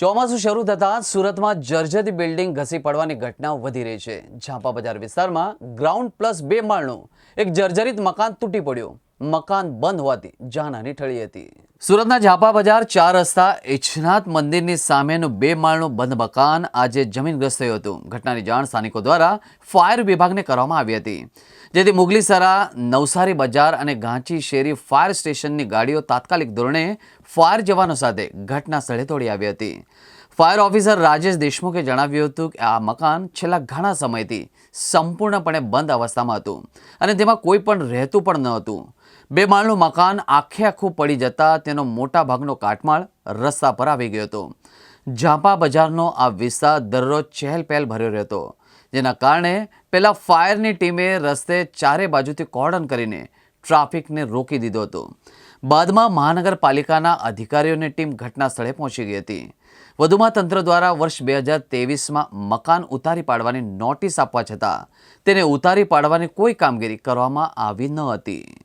ચોમાસું શરૂ થતાં સુરતમાં જર્જરી બિલ્ડિંગ ઘસી પડવાની ઘટનાઓ વધી રહી છે. ઝાંપા બજાર વિસ્તારમાં ગ્રાઉન્ડ પ્લસ બે માળનું એક જર્જરિત મકાન તૂટી પડ્યું. મકાન બંધ હોવાથી જાનહાની ઠળી હતી. સુરતના ઝાપા બજાર ચાર રસ્તા એચનાથ મંદિરની સામેનું બે માળનું બંધ મકાન આજે જમીનગ્રસ્ત થયું હતું. ઘટનાની જાણ સ્થાનિકો દ્વારા ફાયર વિભાગને કરવામાં આવી હતી. જેથી મુગલીસરા, નવસારી બજાર અને ગાંચી શેરી ફાયર સ્ટેશનની ગાડીઓ તાત્કાલિક ધોરણે ફાયર જવાનો સાથે ઘટના સ્થળે દોડી આવી હતી. ફાયર ઓફિસર રાજેશ દેશમુખે જણાવ્યું હતું કે આ મકાન છેલ્લા ઘણા સમયથી સંપૂર્ણપણે બંધ અવસ્થામાં હતું અને તેમાં કોઈ પણ રહેતું પણ ન હતું. બે માળનું મકાન આખે આખું પડી જતા તેનો મોટા ભાગનો કાટમાળ રસ્તા પર આવી ગયો હતો. ઝાંપા બજારનો આ વિસ્તાર દરરોજ ચહેલ પહેલ ભર્યો રહેતો. જેના કારણે પહેલાં ફાયરની ટીમે રસ્તે ચારે બાજુથી કોર્ડન કરીને ટ્રાફિકને રોકી દીધો હતો. બાદમાં મહાનગરપાલિકાના અધિકારીઓની ટીમ ઘટના સ્થળે પહોંચી ગઈ હતી. વધુમાં તંત્ર દ્વારા વર્ષ બે હજાર તેવીસમાં મકાન ઉતારી પાડવાની નોટિસ આપવા છતાં તેને ઉતારી પાડવાની કોઈ કામગીરી કરવામાં આવી ન હતી.